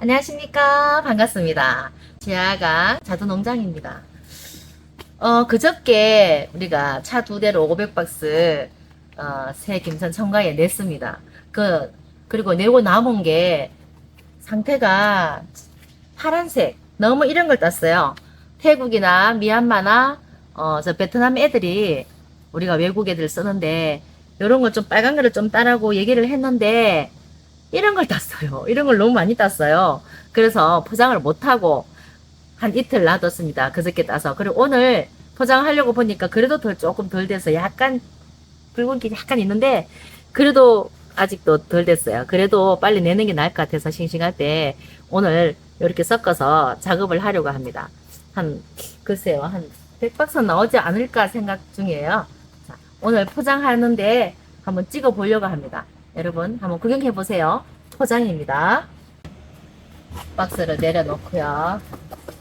안녕하십니까. 반갑습니다. 지하가 자두농장입니다. 어, 그저께 우리가 차 두 대로 500박스, 어, 새 김천 청가에 냈습니다. 그, 그리고 내고 남은 게 상태가 파란색, 너무 이런 걸 땄어요. 태국이나 미얀마나, 어, 저 베트남 애들이 우리가 외국 애들 쓰는데, 이런 거좀 빨간 거를 좀 따라고 얘기를 했는데, 이런 걸 땄어요. 이런 걸 너무 많이 땄어요. 그래서 포장을 못하고 한 이틀 놔뒀습니다. 그저께 따서. 그리고 오늘 포장하려고 보니까 그래도 덜, 조금 덜 돼서 약간 붉은기 약간 있는데 그래도 아직도 덜 됐어요. 그래도 빨리 내는 게 나을 것 같아서 싱싱할 때 오늘 이렇게 섞어서 작업을 하려고 합니다. 한, 글쎄요. 한 100박스 나오지 않을까 생각 중이에요. 자, 오늘 포장하는데 한번 찍어 보려고 합니다. 여러분 한번 구경해 보세요. 포장입니다. 박스를 내려놓고요.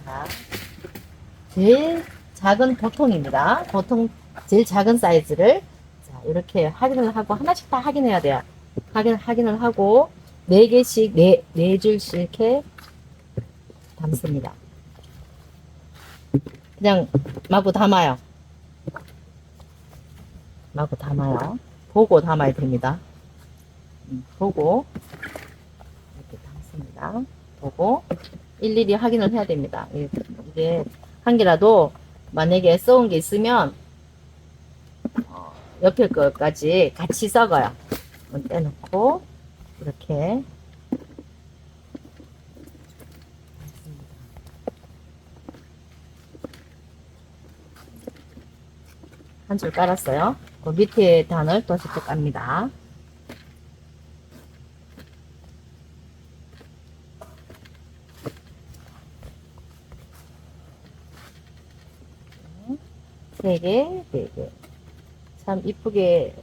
자, 제일 작은 보통입니다. 보통 제일 작은 사이즈를 자, 이렇게 확인을 하고 하나씩 다 확인해야 돼요. 확인 확인을 하고 네 개씩 네, 네 줄씩 이렇게 담습니다. 그냥 마구 담아요. 마구 담아요. 보고 담아야 됩니다. 음, 보고 이렇게 담습니다. 보고 일일이 확인을 해야 됩니다. 이- 이게 한 개라도 만약에 썩은 게 있으면 어, 옆에 것까지 같이 썩어요. 떼놓고 이렇게 한 줄 깔았어요. 그 밑에 단을 또 직접 깝니다. 세 개, 네 개. 참 이쁘게,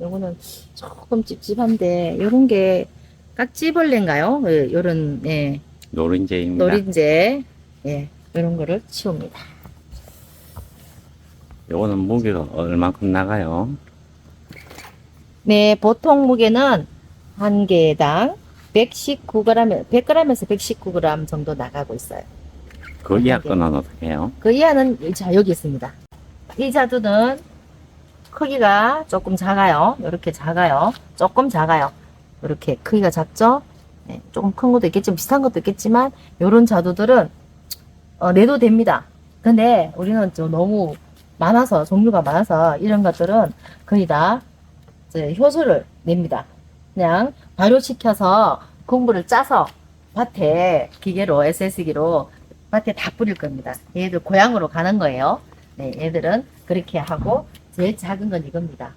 요거는 조금 찝찝한데, 요런 게 깍지벌레인가요? 그, 요런, 예, 노른제입니다. 노린재, 예, 요런 거를 치웁니다. 요거는 무게가 얼만큼 나가요? 네, 보통 무게는 한 개당 119g, 100g에서 119g 정도 나가고 있어요. 그 이하 거는 어떻게 해요? 그 이하는, 자, 여기 있습니다. 이 자두는 크기가 조금 작아요. 이렇게 작아요. 조금 작아요. 이렇게 크기가 작죠? 네, 조금 큰 것도 있겠지만, 비슷한 것도 있겠지만, 요런 자두들은, 어, 내도 됩니다. 근데 우리는 좀 너무 많아서, 종류가 많아서, 이런 것들은 거의 다, 효소를 냅니다. 그냥 발효시켜서 공부를 짜서 밭에 기계로, SS기로 밭에 다 뿌릴 겁니다. 얘들 고향으로 가는 거예요. 네, 얘들은 그렇게 하고 제일 작은 건 이겁니다.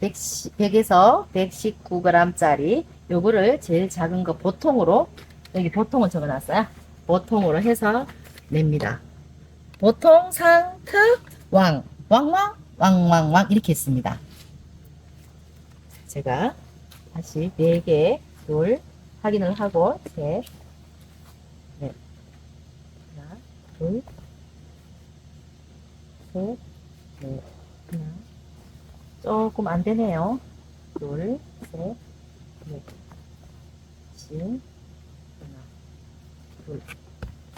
100, 100에서 119g짜리 요거를 제일 작은 거 보통으로 여기 보통은 적어놨어요. 보통으로 해서 냅니다. 보통 상특 왕 왕왕 왕왕왕 이렇게 했습니다. 제가 다시 4개 둘 확인을 하고 셋 넷, 하나, 둘, 셋, 넷, 하나. 조금 안 되네요. 둘, 셋, 넷, 씩, 하나, 둘.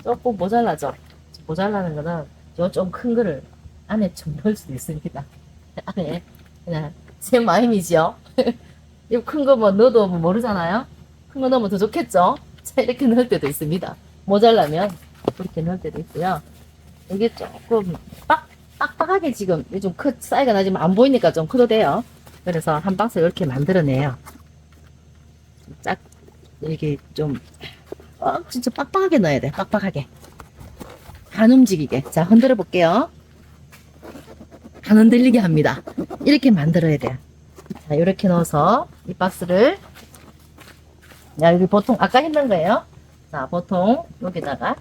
조금 모자라죠? 모자라는 거는 요 좀 큰 거를 안에 좀 넣을 수도 있습니다. 안에 그냥 제 마음이지요. 이 큰 거 뭐 넣어도 뭐 모르잖아요. 큰 거 넣으면 더 좋겠죠? 자, 이렇게 넣을 때도 있습니다. 모자라면 이렇게 넣을 때도 있고요. 이게 조금 빡, 빡빡하게 지금 요즘 크, 사이가 나지만 안 보이니까 좀 커도 돼요. 그래서 한 박스 이렇게 만들어내요. 짝, 이게 좀, 어, 진짜 빡빡하게 넣어야 돼. 빡빡하게. 안 움직이게. 자, 흔들어 볼게요. 안 흔들리게 합니다. 이렇게 만들어야 돼요. 자, 이렇게 넣어서 이 박스를 야, 여기 보통 아까 했는 거예요. 자, 보통 여기다가.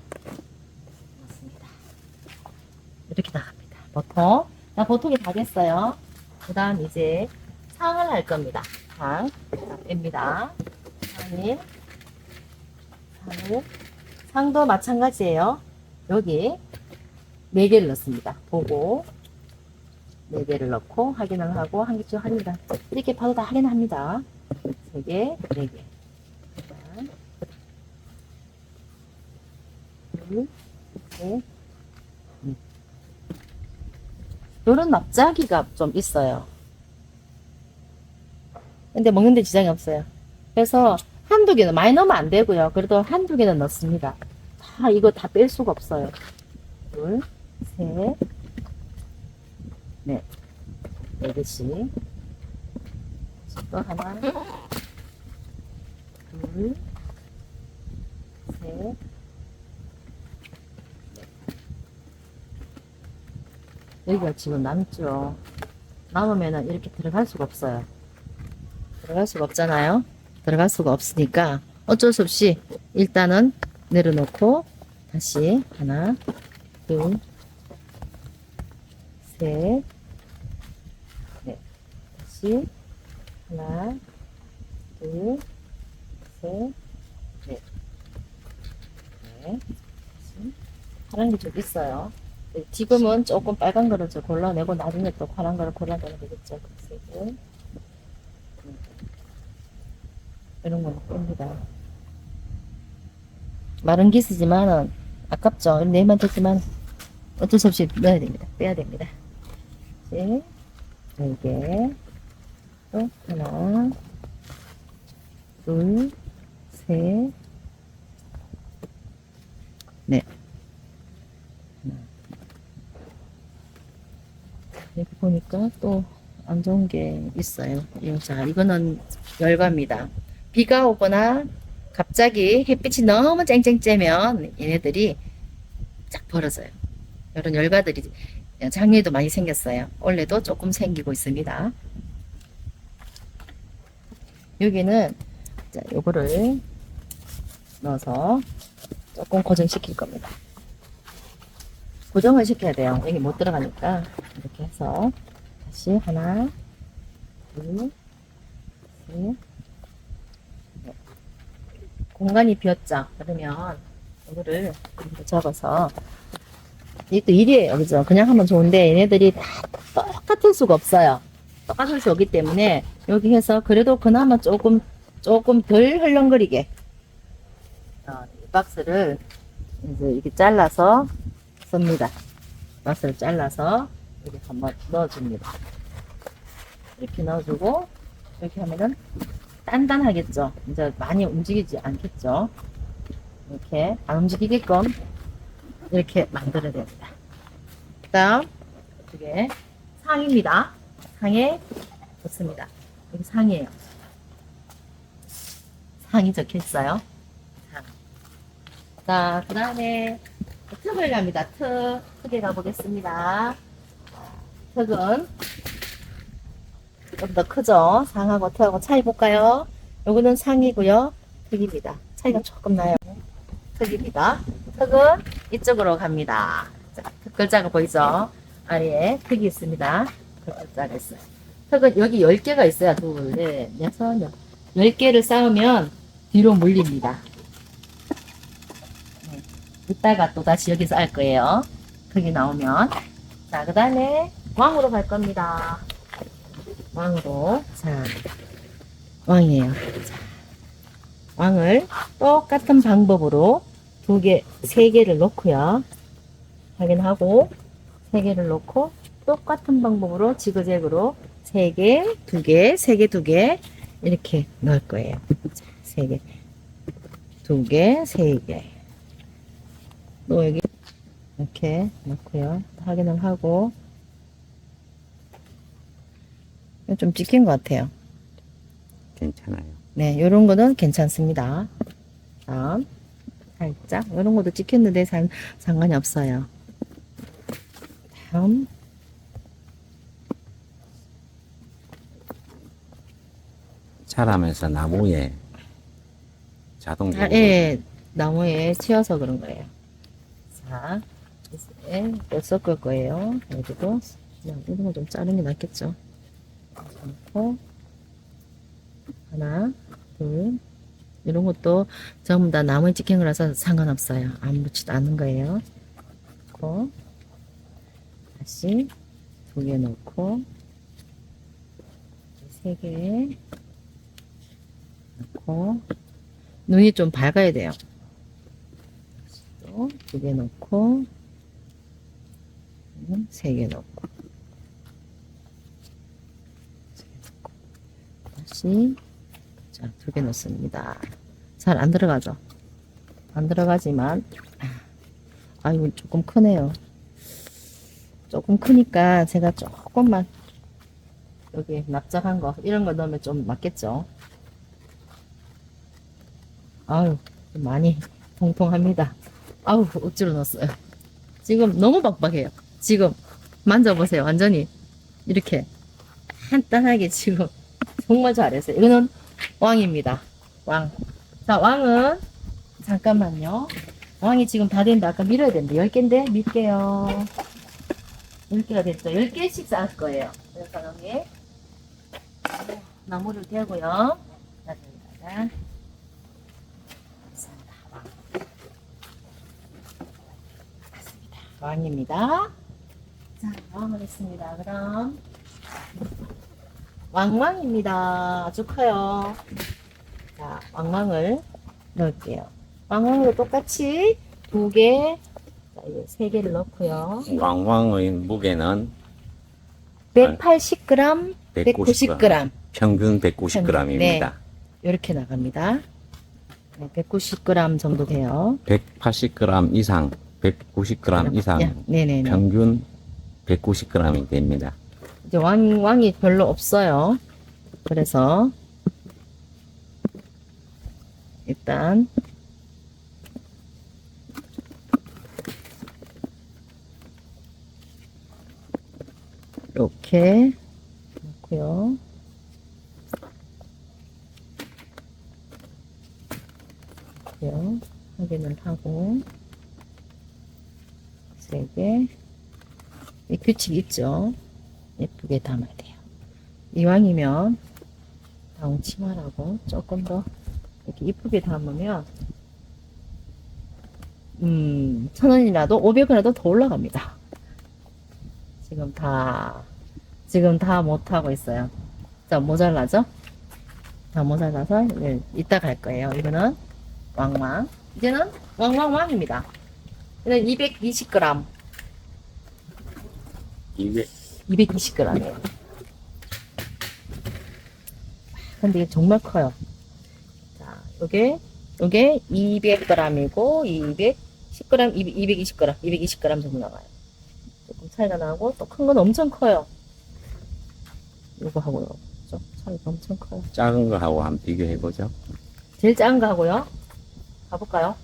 이렇게 나갑니다. 보통. 자, 보통이 다 됐어요. 그 다음 이제 상을 할 겁니다. 상. 자, 뺍니다. 상인. 상을. 상도 마찬가지예요. 여기 네 개를 넣습니다. 보고 네 개를 넣고 확인을 하고 한 개씩 합니다. 이렇게 봐도 다 확인합니다. 세 개, 네 개. 자, 둘, 셋, 넷. 요런 납작이가 좀 있어요. 근데 먹는데 지장이 없어요. 그래서 한두 개는 많이 넣으면 안 되고요. 그래도 한두 개는 넣습니다. 다 이거 다 뺄 수가 없어요. 둘, 셋, 넷. 네 개씩. 또 하나, 둘, 셋, 여기가 지금 남죠. 남으면은 이렇게 들어갈 수가 없어요. 들어갈 수가 없잖아요. 들어갈 수가 없으니까 어쩔 수 없이 일단은 내려놓고 다시 하나, 둘, 셋, 넷. 다시 하나, 둘, 셋, 넷. 네. 파란 게좀 있어요. 네, 지금은 조금 빨간 거를 좀 골라내고 나중에 또 파란 거를 골라내면 되겠죠. 그 색을. 이런 거는 뺍니다. 마른 기스지만은 아깝죠. 내만 됐지만 어쩔 수 없이 넣어야 됩니다. 빼야 됩니다. 개, 또 하나, 둘, 셋, 넷. 하나. 여기 보니까 또 안 좋은 게 있어요. 이거 자, 이거는 열과입니다. 비가 오거나 갑자기 햇빛이 너무 쨍쨍 쬐면 얘네들이 쫙 벌어져요. 이런 열과들이 작년에도 많이 생겼어요. 올해도 조금 생기고 있습니다. 여기는 자, 요거를 넣어서 조금 고정시킬 겁니다. 고정을 시켜야 돼요. 여기 못 들어가니까 이렇게 해서 다시 하나, 둘, 셋, 넷. 공간이 비었죠. 그러면 이거를 접어서 또 일이에요, 그죠? 그냥 하면 좋은데 얘네들이 다 똑같을 수가 없어요. 똑같을 수 없기 때문에 여기 해서 그래도 그나마 조금 조금 덜 흘렁거리게 어, 이 박스를 이제 이렇게 잘라서 씁니다. 박스를 잘라서 이렇게 한번 넣어줍니다. 이렇게 넣어주고 이렇게 하면은 단단하겠죠. 이제 많이 움직이지 않겠죠. 이렇게 안 움직이게끔 이렇게 만들어야 됩니다. 그다음 이게 상입니다. 상에 좋습니다. 여기 상이에요. 상이 적혀 있어요. 상. 자, 그 다음에 턱을 갑니다. 턱. 턱에 가보겠습니다. 턱은 좀 더 크죠? 상하고 턱하고 차이 볼까요? 요거는 상이고요. 턱입니다. 차이가 조금 나요. 턱입니다. 턱은 이쪽으로 갑니다. 자, 턱 글자가 보이죠? 아래에 턱이 있습니다. 턱 글자가 있어요. 턱은 여기 10개가 있어요. 둘, 넷, 여섯, 여 10개를 쌓으면 뒤로 물립니다. 네. 이따가 또 다시 여기서 할 거예요. 턱이 나오면. 자, 그 다음에 왕으로 갈 겁니다. 왕으로. 자, 왕이에요. 자, 왕을 똑같은 방법으로 두 개, 세 개를 놓고요. 확인하고, 세 개를 놓고, 똑같은 방법으로 지그재그로 세 개, 두 개, 세 개, 두 개, 이렇게 넣을 거예요. 자, 세 개, 두 개, 세 개. 또 여기 이렇게 넣고요. 확인을 하고, 좀 찍힌 것 같아요. 괜찮아요. 네, 요런 거는 괜찮습니다. 다음, 살짝, 요런 것도 찍혔는데 상, 상관이 없어요. 다음, 자라면서 나무에 자동적으로 아, 예, 나무에 치여서 그런 거예요. 자, 이제 또 섞을 거예요. 여기도, 그냥 이런 거좀 자르는 게 낫겠죠. 넣고, 하나, 둘, 이런 것도 전부 다 나무에 찍힌 거라서 상관없어요. 아무렇지도 않은 거예요. 넣고, 다시 두 개 넣고, 세 개, 넣고, 눈이 좀 밝아야 돼요. 두 개 넣고 음, 세개 넣고 세 개 넣고 다시 자 두 개 넣습니다. 잘 안 들어가죠? 안 들어가지만 아 이거 조금 크네요. 조금 크니까 제가 조금만 여기 납작한 거 이런 거 넣으면 좀 맞겠죠? 아유 많이 통통합니다. 아우 억지로 넣었어요. 지금 너무 빡빡해요. 지금 만져보세요. 완전히 이렇게 간단하게 지금 정말 잘했어요. 이거는 왕입니다. 왕. 자 왕은 잠깐만요. 왕이 지금 다 됐는데 아까 밀어야 되는데 10개인데 밀게요. 10개가 됐죠. 10개씩 쌓을 거예요. 그래서 나무를 대고요. 여기다가 감사합니다. 왕. 맞습니다. 왕입니다. 자, 왕을 했습니다. 그럼 왕왕입니다. 아주 커요. 자, 왕왕을 넣을게요. 왕왕으로 똑같이 두 개, 자, 이제 세 개를 넣고요. 왕왕의 무게는 180g, 190g, 190g. 평균 190g입니다. 이렇게 나갑니다. 네, 190g 정도 돼요. 180g 이상, 190g 이상, 야, 네네네. 평균 190g이 됩니다. 이제 왕, 왕이 별로 없어요. 그래서, 일단, 이렇게 넣고요. 확인을 하고, 세 개. 이 규칙 있죠? 예쁘게 담아야 돼요. 이왕이면 다운 치마라고 조금 더 이렇게 이쁘게 담으면 음, 천 원이라도 오백 원이라도 더 올라갑니다. 지금 다 지금 다 못하고 있어요. 자 모자라죠? 다 모자라서 네, 이따 갈 거예요. 이거는 왕왕 이제는 왕왕왕입니다. 이는 220g 200, 220g이에요. 근데 이게 정말 커요. 자, 요게, 요게 200g이고, 210g, 220g, 220g 정도 나와요. 조금 차이가 나고, 또 큰 건 엄청 커요. 요거 하고요. 좀 차이가 엄청 커요. 작은 거하고 한번 비교해보죠. 제일 작은 거 하고요. 가볼까요?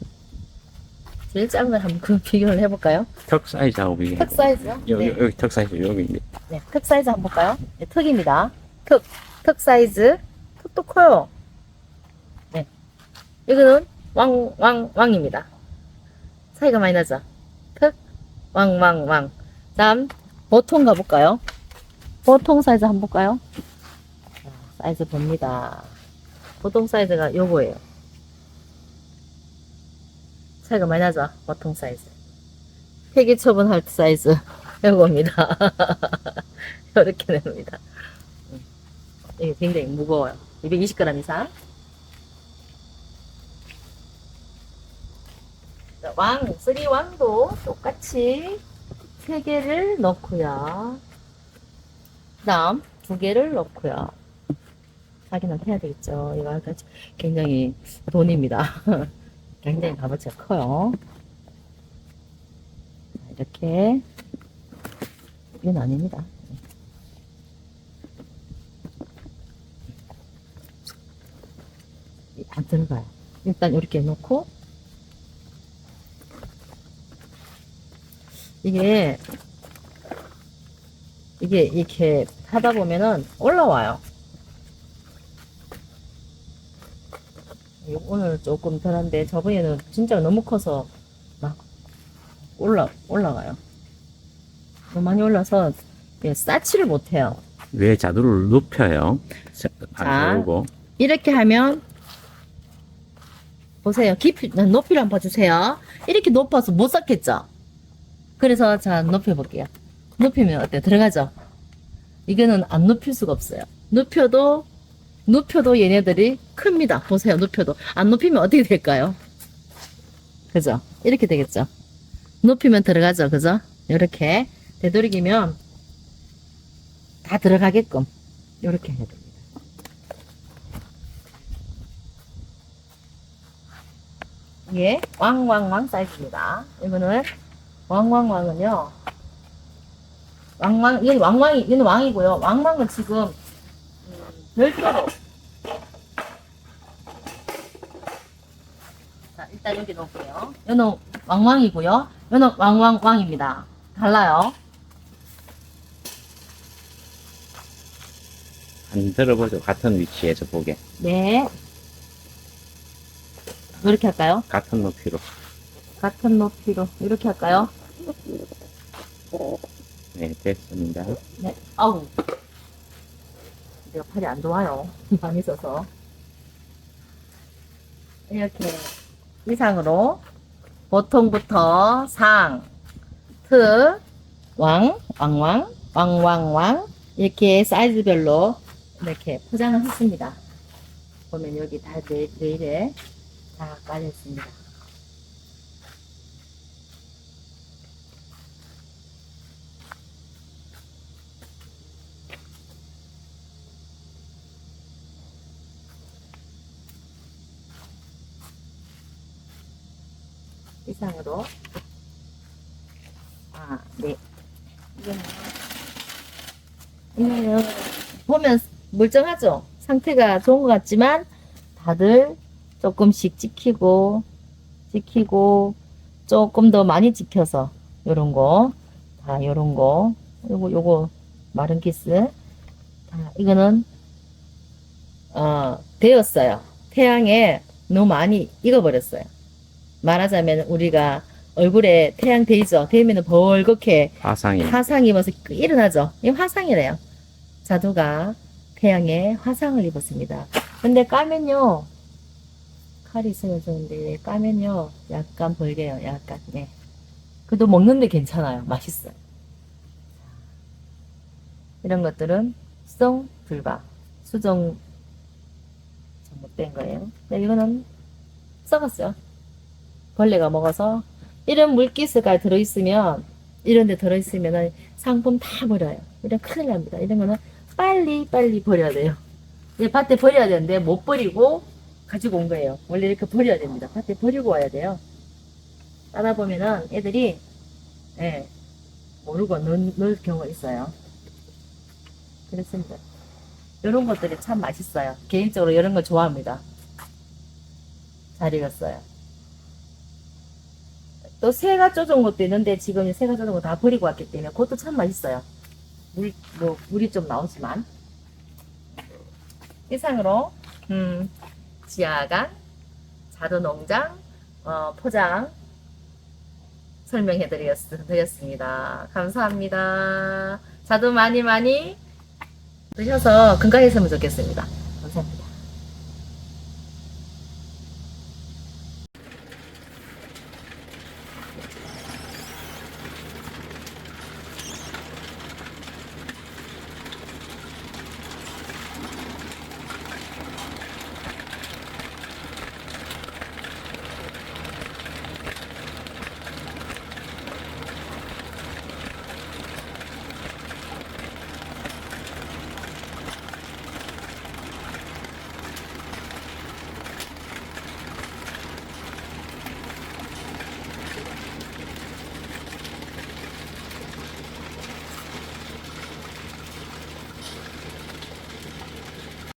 걸 한번 그 비교를 해볼까요? 턱 사이즈하고 턱 비교해보죠. 사이즈요? 여기, 네. 여기 턱 사이즈, 여기 이제 네, 턱 사이즈 한번 볼까요? 네, 턱입니다. 턱, 턱 사이즈. 턱도 커요. 네. 이거는 왕, 왕, 왕입니다. 차이가 많이 나죠? 턱, 왕, 왕, 왕. 다음, 보통 가볼까요? 보통 사이즈 한번 볼까요? 자, 사이즈 봅니다. 보통 사이즈가 요거예요. 차이가 많이 나죠? 보통 사이즈. 폐기 처분할 사이즈. 요겁니다. 이렇게 됩니다. 음. 이게 굉장히 무거워요. 220g 이상. 자, 왕, 쓰리 왕도 똑같이 세 개를 넣고요. 그 다음 두 개를 넣고요. 확인을 해야 되겠죠. 이거 굉장히 돈입니다. 굉장히 값어치가 커요. 자, 이렇게 이건 아닙니다. 안 들어가요. 일단 이렇게 놓고 이게 이게 이렇게 하다 보면은 올라와요. 오늘 조금 덜한데 저번에는 진짜 너무 커서 막 올라 올라가요. 너무 많이 올라서 예, 쌓지를 못해요. 왜 자두를 눕혀요? 자. 안 세우고 이렇게 하면 보세요. 깊이 높이를 한번 봐주세요. 이렇게 높아서 못 쌓겠죠. 그래서 자 높여 볼게요. 높이면 어때? 들어가죠. 이거는 안 높일 수가 없어요. 높여도 높여도 얘네들이 큽니다. 보세요. 높여도 안 높이면 어떻게 될까요? 그죠? 이렇게 되겠죠? 높이면 들어가죠. 그죠? 이렇게 되도록이면 다 들어가게끔 이렇게 해야 됩니다. 이게 왕왕왕 사이즈입니다. 이거는 왕왕왕은요. 왕왕 이건 왕왕이 이건 왕이고요. 왕왕은 지금 음, 별도로 자 일단 여기 놓을게요. 이거는 왕왕이고요. 이거는 왕왕왕입니다. 달라요. 한 들어보죠. 같은 위치에서 보게. 네. 이렇게 할까요? 같은 높이로. 같은 높이로 이렇게 할까요? 네, 됐습니다. 네. 아우. 내가 팔이 안 좋아요. 많이 써서. 이렇게 이상으로 보통부터 상, 트, 왕, 왕왕, 왕왕왕 이렇게 사이즈별로 이렇게 포장을 했습니다. 보면 여기 다 네, 네일에 다 깔려 있습니다. 이상으로 아, 네. 이거는 보면 멀쩡하죠? 상태가 좋은 것 같지만 다들 조금씩 찍히고 찍히고 조금 더 많이 찍혀서 요런 거, 다 요런 거, 요거 요거 마른 키스 다 이거는 어 되었어요. 태양에 너무 많이 익어버렸어요. 말하자면 우리가 얼굴에 태양 데이죠. 데이면은 벌겋게 화상이. 화상 입어서 일어나죠. 이 화상이래요. 자두가 태양에 화상을 입었습니다. 근데 까면요. 칼이 있으면 좋은데 까면요. 약간 벌게요. 약간 네. 그래도 먹는데 괜찮아요. 맛있어요. 이런 것들은 수정 불박 수정 잘못된 거예요. 근데 이거는 썩었어요. 벌레가 먹어서 이런 물기스가 들어있으면 이런 데 들어있으면 상품 다 버려요. 이런 큰일 납니다. 이런 거는 빨리 빨리 버려야 돼요. 이제 밭에 버려야 되는데 못 버리고 가지고 온 거예요. 원래 이렇게 버려야 됩니다. 밭에 버리고 와야 돼요. 따다 보면은 애들이 예, 모르고 넣, 넣을 경우가 있어요. 그렇습니다. 이런 것들이 참 맛있어요. 개인적으로 이런 걸 좋아합니다. 잘 익었어요. 또 새가 쪄준 것도 있는데 지금 새가 쪄준 거 다 버리고 왔기 때문에 그것도 참 맛있어요. 물, 뭐, 물이 좀 나오지만. 이상으로, 음, 지하간, 자두농장, 어, 포장 설명해 드렸습니다. 감사합니다. 자두 많이 많이 드셔서 건강했으면 좋겠습니다.